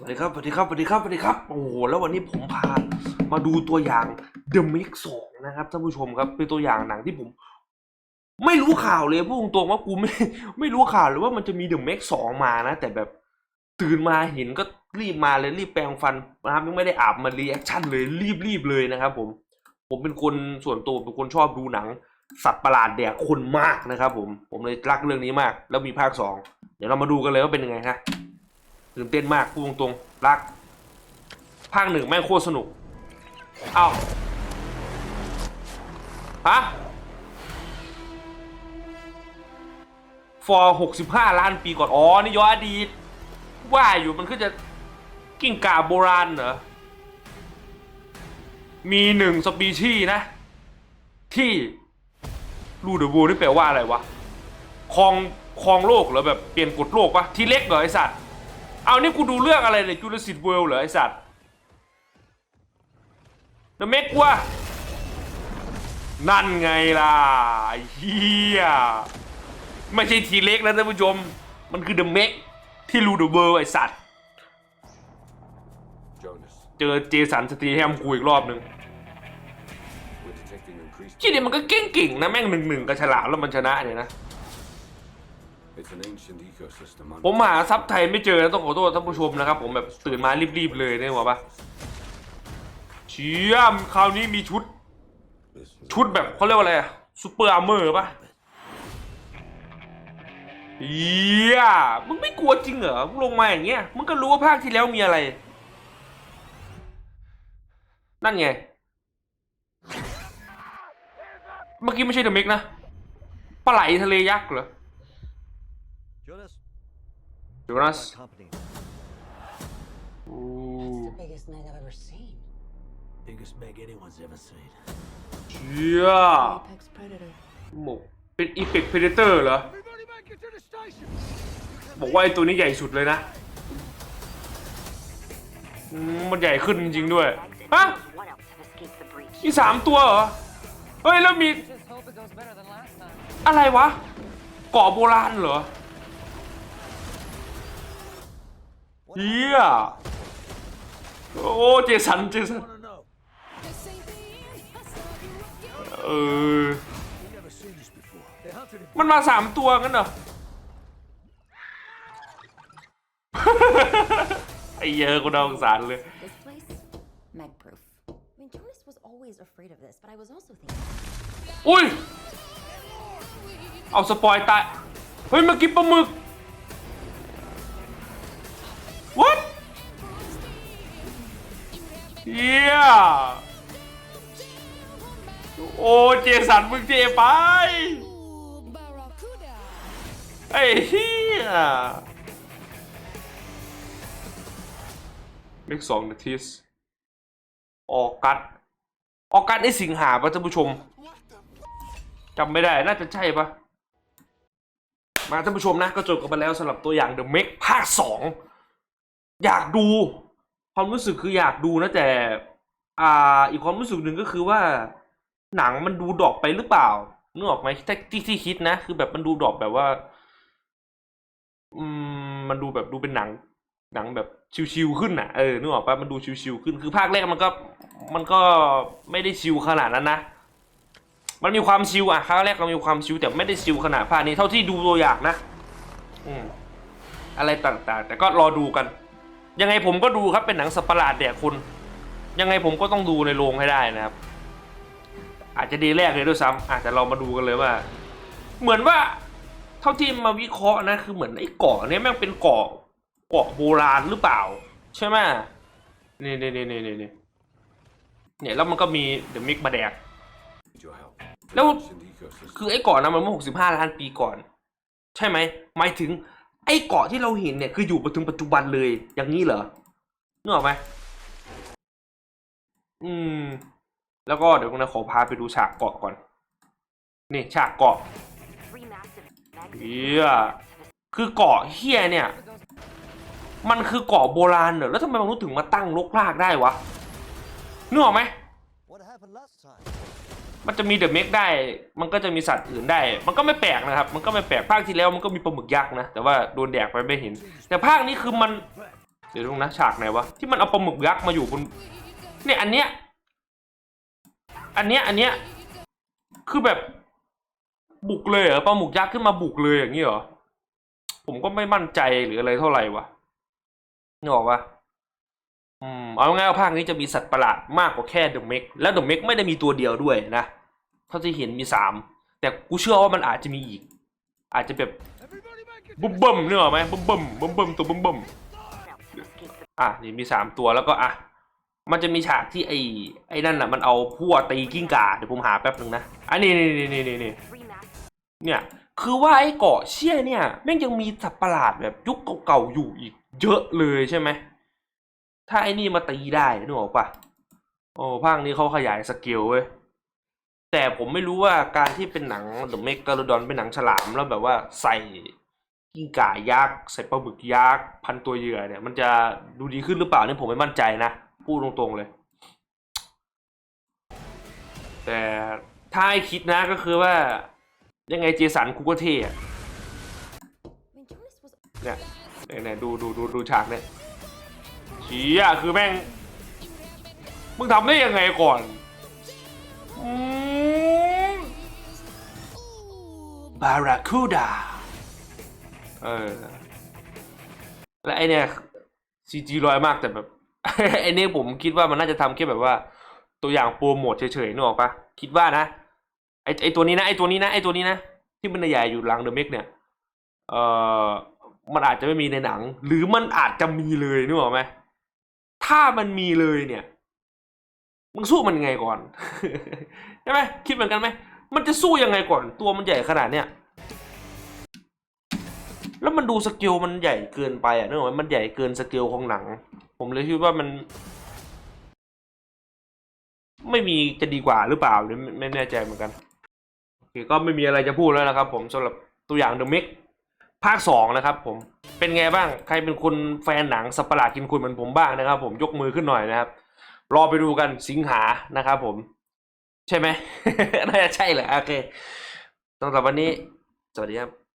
สวัสดีครับ สวัสดีครับ สวัสดีครับ สวัสดีครับ โอ้โห แล้ววันนี้ผมพามาดูตัวอย่าง The Mix 2นะครับท่านผู้ชมครับ เป็นตัวอย่างหนังที่ผม ไม่รู้ข่าวเลยพูดตรงๆว่ากูไม่ไม่รู้ข่าวเลยว่ามันจะมี The Mix 2 มานะ แต่แบบตื่นมาเห็นก็รีบมาเลยรีบแปรงฟันนะครับยังไม่ได้อาบมารีแอคชั่นเลยรีบรีบเลยนะครับผม ผมเป็นคนส่วนตัวเป็นคนชอบดูหนัง สัตว์ประหลาดแดกคนมากนะครับผม ผมเลยรักเรื่องนี้มาก แล้วมีภาคสองเดี๋ยวเรามาดูกันเลยว่าเป็นยังไงฮะ ตื่นเต้นมากพูดตรงๆรัก ภาคหนึ่งแม่งโคตรสนุก เอ้าฮะฟอร์หกสิบห้าล้านปีก่อน อ๋อ นี่ย้อนอดีต ว่าอยู่มันก็จะกิ้งก่าโบราณเหรอ มีหนึ่งสปีชีนะ ที่รูเดอะบูนี่แปลว่าอะไรวะครองครองโลกเหรอแบบเปลี่ยนกฎโลกปะที่เล็กเหรอไอสัตว์ เอานี่กูดูเรื่องอะไรเนี่ยจูเลสิตเวิลเหรอไอสัตว์เดอะเมกวะนั่นไงล่ะไอ้เฮียไม่ใช่ทีเล็กนะท่านผู้ชม มันคือเดอะเมกที่รูเดอะเวิลไอสัตว์ Jonas, เจอเจสันสตีแฮมกูอีกรอบหนึ่ง we're detecting increased. ที่นี่มันก็เก่งๆนะแม่งหนึ่งหนึ่งๆกับฉลามแล้วมันชนะเนี่ยนะ ผมหาซับไทยไม่เจอนะต้องขอโทษท่านผู้ชมนะครับ ผมแบบตื่นมารีบๆเลยเนี่ยหรอปะเชี่ยมคราวนี้มีชุด ชุดแบบเขาเรียกว่าอะไรอะซูเปอร์อาร์เมอร์ปะเฮียมึงไม่กลัวจริงเหรอมึงลงมาอย่างเงี้ยมึงก็รู้ว่าภาคที่แล้วมีอะไร นั่นไง เมื่อกี้ไม่ใช่เดอะมิกนะปลาไหลทะเลยักษ์เหรอ Jonas, โจนัส my company. โอ้ the biggest meg I've ever seen. Biggest meg anyone's ever seen. เชี่ย Apex predator. หมกเป็นอีเ c กเพเดเตอร์เหรอบอกว่าไอตัวนี้ใหญ่สุดเลยนะอืมมันใหญ่ขึ้นจริงๆด้วย ฮะ What else have escaped the breach? มีสามตัวเหรอ เฮ้ย แล้วมี Just hope it goes better than last time. อะไรวะเกาะโบราณเหรอ เฮียโอ้เจสันเจสัน Wanna know? เออ We've never seen this before. They hunted it. มันมาสามตัวงั้นเหรอไอ้เหี้ยอะกูน่าสงสารเลย This place? Meg proof. I mean, Jonas was always afraid of this, but I was also thinking. อุ้ย เอาสปอยตาย เฮ้ยเมื่อกี้ปลาหมึก what เฮียโอ้เจสันมึงเจไปไอ้เฮียเลขสองนาทีสออกัสออกัสไอสิงหาปะท่านผู้ชมจำไม่ได้ น่าจะใช่ปะมาท่านผู้ชมนะ ก็จบกันไปแล้วสำหรับตัวอย่าง The m e ภาคส อยากดู ความรู้สึกคืออยากดูนะแต่ อ่า อีกความรู้สึกหนึ่งก็คือว่า หนังมันดูดรอปไปหรือเปล่านึกออกไหมที่ที่ที่คิดนะ คือแบบมันดูดรอปแบบว่า อืม มันดูแบบดูเป็นหนัง หนังแบบชิวๆขึ้นอะเออนึกออกปะมันดูชิวๆขึ้น คือภาคแรกมันก็ มันก็ไม่ได้ชิวขนาดนั้นนะมันมีความชิวอะครั้งแรกเรามีความชิวแต่ไม่ได้ชิวขนาดภาคนี้เท่าที่ดูตัวอย่างนะ อืมอะไรต่างๆ แต่ก็รอดูกัน ยังไงผมก็ดูครับเป็นหนังสัตว์ประหลาดแดกคนยังไงผมก็ต้องดูในโรงให้ได้นะครับ อาจจะดีแรกเลยด้วยซ้ำอาจจะเรามาดูกันเลยว่า เหมือนว่า เท่าที่มาวิเคราะห์นะ คือเหมือนไอ้เกาะเนี้ยแม่งเป็นเกาะเกาะโบราณหรือเปล่า ใช่ไหมนี่นี่นี่นี่นี่นี่เนี่ยแล้วมันก็มีเดอะมิกมาแดกแล้วคือไอ้เกาะนั้นมันเมื่อหกสิบห้าล้านปีก่อน ใช่ไหมหมายถึง ไอ้เกาะที่เราเห็นเนี่ยคืออยู่มาถึงปัจจุบันเลย อย่างนี้เหรอนึกออไหมอืม แล้วก็เดี๋ยวนะขอพาไปดูฉากเกาะก่อน นี่ฉากเกาะเฮียคือเกาะเฮียเนี่ย มันคือเกาะโบราณเหรอแล้วทำไมมนุษย์ถึงมาตั้งลกลากได้วะนึกออกไหม What happened last time? มันจะมีเดอะเมกได้ มันก็จะมีสัตว์อื่นได้ มันก็ไม่แปลกนะครับ มันก็ไม่แปลกภาคที่แล้วมันก็มีปลาหมึกยักษ์นะ แต่ว่าโดนแดกไปไม่เห็น แต่ภาคนี้คือมัน เดี๋ยวดูนะฉากไหนวะ ที่มันเอาปลาหมึกยักษ์มาอยู่บน เนี่ยอันเนี้ย อันเนี้ย อันเนี้ย คือแบบบุกเลยเหรอปลาหมึกยักษ์ขึ้นมาบุกเลยอย่างนี้เหรอ ผมก็ไม่มั่นใจหรืออะไรเท่าไหร่วะนึกออกปะอืมเอาง่ายๆภาคนี้จะมีสัตว์ประหลาดมากกว่าแค่เดอะเมกแล้วเดอะเมกไม่ได้มีตัวเดียวด้วยนะ เท่าที่เห็นมีสามแต่กูเชื่อว่ามันอาจจะมีอีก อาจจะแบบบุ้มบิ่มๆนึกออไหมบุ้มบ่มบุ้มบ่มตัวบุ้มบ่มอะนี่มีสามตัวแล้วก็อะมันจะมีฉากที่ไอ้ไอ้นั่นอะมันเอาพั่วตีกิ้งก่าเดี๋ยวผมหาแป๊บนึงนะอันนี้นี่นี่นี่นี่นี่เนี่ยคือว่าไอ้เกาะเชี่ยเนี่ยแม่งยังมีสัตว์ประหลาดแบบยุคเก่าๆอยู่อีก เยอะเลยใช่ไหมถ้าไอ้นี่มาตีได้นึกออกปะโอ้ภาคนี้เขาขยายสเกลเว้ย แต่ผมไม่รู้ว่าการที่เป็นหนัง The Megalodon เป็นหนังฉลามแล้วแบบว่าใส่กิ้งก่ายักษ์ใส่ปลาหมึกยักษ์พันตัวเหยื่อเนี่ย มันจะดูดีขึ้นหรือเปล่าเนี่ยผมไม่มั่นใจนะพูดตรงๆเลย แต่ถ้าให้คิดนะก็คือว่า ยังไงเจสันกูก็เท่อะเนี่ยเนี่ยๆดูดูดูดูฉากเนี่ยชี้อะคือแม่ง มึงทำได้ยังไงก่อน บาราคูดาเออและไอเนี่ยซีจีลอยมากแต่แบบ ไอเนี่ยผมคิดว่ามันน่าจะทำแค่แบบว่า ตัวอย่างโปรโมทเฉยๆนึกออกปะคิดว่านะไอไอตัวนี้นะไอตัวนี้นะไอตัวนี้นะ ที่มันใหญ่อยู่หลังเดอะเมกเนี่ยเออมันอาจจะไม่มีในหนัง หรือมันอาจจะมีเลยนึกออกไหมถ้ามันมีเลยเนี่ยมึงสู้มันไงก่อน ใช่ไหมคิดเหมือนกันไหม มันจะสู้ยังไงก่อนตัวมันใหญ่ขนาดเนี้ยแล้วมันดูสเกลมันใหญ่เกินไปอะนึกออกไหมมันใหญ่เกินสเกลของหนัง ผมเลยคิดว่ามัน ไม่มีจะดีกว่าหรือเปล่าหรือไม่ไม่แน่ใจเหมือนกันโอเคก็ไม่มีอะไรจะพูดแล้วนะครับ ผมสำหรับตัวอย่าง The Mix ภาคสองนะครับ ผมเป็นไงบ้างใครเป็นคนแฟนหนังสัประหลาดกินคนเหมือนผมบ้างนะครับ ผมยกมือขึ้นหน่อยนะครับ รอไปดูกันสิงหานะครับ ผม ใช่ไหม น่าจะใช่แหละโอเคสำหรับวันนี้ สวัสดีครับ